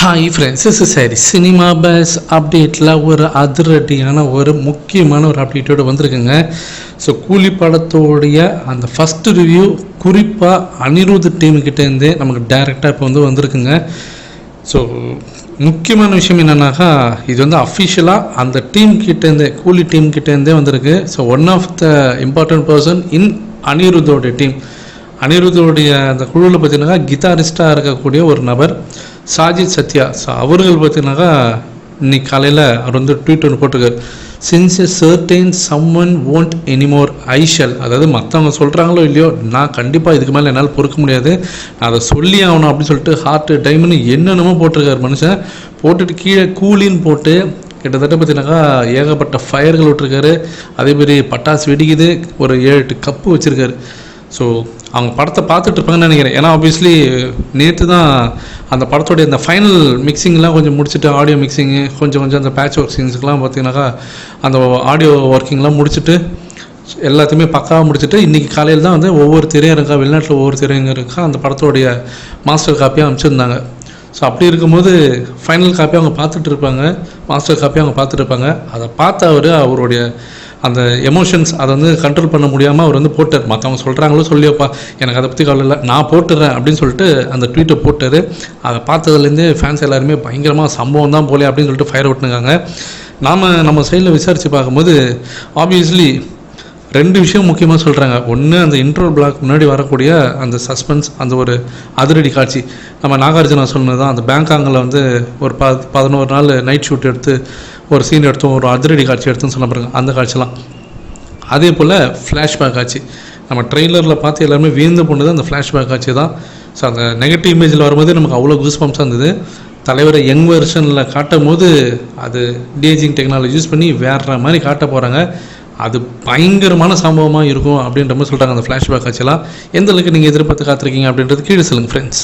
Hi friends is சரி cinema buzz அப்டேட்டில் ஒரு அதிரடியான ஒரு முக்கியமான ஒரு அப்டேட்டோடு வந்திருக்குங்க. ஸோ கூலி படத்தோடைய அந்த ஃபஸ்ட்டு ரிவ்யூ குறிப்பாக அனிருத் டீமுக்கிட்டேருந்தே நமக்கு டைரெக்டாக இப்போ வந்து வந்திருக்குங்க. ஸோ முக்கியமான விஷயம் என்னென்னாக்கா இது வந்து அஃபிஷியலாக அந்த டீம் கிட்டேருந்தே கூலி டீம் கிட்டேருந்தே வந்திருக்கு. So one of the important person in அனிருத்தோடைய team அனிருத்தோடைய அந்த குழுவில் பார்த்தீங்கன்னா கிதாரிஸ்டாக இருக்கக்கூடிய ஒரு நபர். சாஜித் சத்யா ஸோ அவர்கள் பார்த்தீங்கன்னாக்கா இன்னைக்கு காலையில் அவர் வந்து ட்வீட் ஒன்று போட்டிருக்காரு since a certain some one won't anymore I shall அதாவது மற்றவங்க சொல்கிறாங்களோ இல்லையோ நான் கண்டிப்பாக இதுக்கு மேலே என்னால் பொறுக்க முடியாது. நான் அதை சொல்லி ஆகணும் அப்படின்னு சொல்லிட்டு ஹார்ட்டு டைம்னு என்னென்னமோ போட்டிருக்காரு மனுஷன். போட்டுட்டு கீழே கூலின்னு போட்டு கிட்டத்தட்ட பார்த்தீங்கன்னாக்கா ஏகப்பட்ட ஃபயர்கள் விட்டுருக்காரு. அதே மாதிரி பட்டாசு வெடிக்குது. ஒரு ஏழு எட்டு கப்பு வச்சுருக்காரு. ஸோ அவங்க படத்தை பார்த்துட்டு இருப்பாங்கன்னு நினைக்கிறேன். ஏன்னா ஆப்வியஸ்லி நேற்று தான் அந்த படத்தோடைய அந்த ஃபைனல் மிக்சிங்லாம் கொஞ்சம் முடிச்சுட்டு ஆடியோ மிக்சிங்கு கொஞ்சம் கொஞ்சம் அந்த பேட்ச் ஒர்க் சீன்ஸுக்கெலாம் பார்த்தீங்கன்னாக்கா அந்த ஆடியோ ஒர்க்கிங்லாம் முடிச்சுட்டு எல்லாத்தையுமே பக்காவாக முடிச்சுட்டு இன்றைக்கி காலையில் தான் வந்து ஒவ்வொரு திரையரங்கா வெளிநாட்டில் ஒவ்வொரு திரையரங்கா அந்த படத்தோடைய மாஸ்டர் காப்பியாக அனுப்பிச்சிருந்தாங்க. ஸோ அப்படி இருக்கும்போது ஃபைனல் காப்பி அவங்க பார்த்துட்டு இருப்பாங்க. மாஸ்டர் காப்பி அவங்க பார்த்துட்டு இருப்பாங்க. அதை பார்த்து அவர் அவருடைய அந்த எமோஷன்ஸ் அதை வந்து கண்ட்ரோல் பண்ண முடியாமல் அவர் வந்து போட்டார். மற்றவங்க சொல்கிறாங்களோ சொல்லியோப்பா எனக்கு அதை பற்றி கவலை இல்லை. நான் போட்டுறேன் அப்படின்னு சொல்லிட்டு அந்த ட்வீட்டை போட்டார். அதை பார்த்ததுலேருந்தே ஃபேன்ஸ் எல்லாருமே பயங்கரமாக சம்பவம் தான் போலே அப்படின்னு சொல்லிட்டு ஃபயர் விட்டுனுக்காங்க நாம் நம்ம சைடில் விசாரித்து பார்க்கும்போது ஆப்வியஸ்லி ரெண்டு விஷயம் முக்கியமாக சொல்கிறாங்க ஒன்று அந்த இன்ட்ரோல் பிளாக் முன்னாடி வரக்கூடிய அந்த சஸ்பென்ஸ் அந்த ஒரு அதிரடி காட்சி. நம்ம நாகார்ஜுனா சொன்னது தான் அந்த பேங்காங்கில் வந்து ஒரு ப பதினோரு நாள் நைட் ஷூட் எடுத்து ஒரு சீன் எடுத்தோம் ஒரு அதிரடி காட்சி எடுத்தோம்னு சொல்ல பாருங்க அந்த காட்சிலாம். அதே போல் ஃப்ளாஷ்பேக் ஆச்சு நம்ம ட்ரெய்லரில் பார்த்து எல்லாருமே வீழ்ந்து போனது அந்த ஃப்ளாஷ்பேக் ஆச்சு தான். ஸோ அந்த நெகட்டிவ் இமேஜில் வரும்போது நமக்கு அவ்வளோ கூஸ்பம்ஸாக இருந்தது. தலைவரை யங் வெர்ஷனில் காட்டும் போது அது டேஜிங் டெக்னாலஜி யூஸ் பண்ணி வேற மாதிரி காட்ட போகிறாங்க அது பயங்கரமான சம்பவமாக இருக்கும் அப்படின்ற மாதிரி சொல்கிறாங்க அந்த ஃப்ளாஷ்பேக் ஆச்சுலாம் எந்த அளவுக்கு நீங்கள் எதிர்பார்த்து காத்திருக்கீங்க அப்படின்றது கீழே சொல்லுங்கள் ஃப்ரெண்ட்ஸ்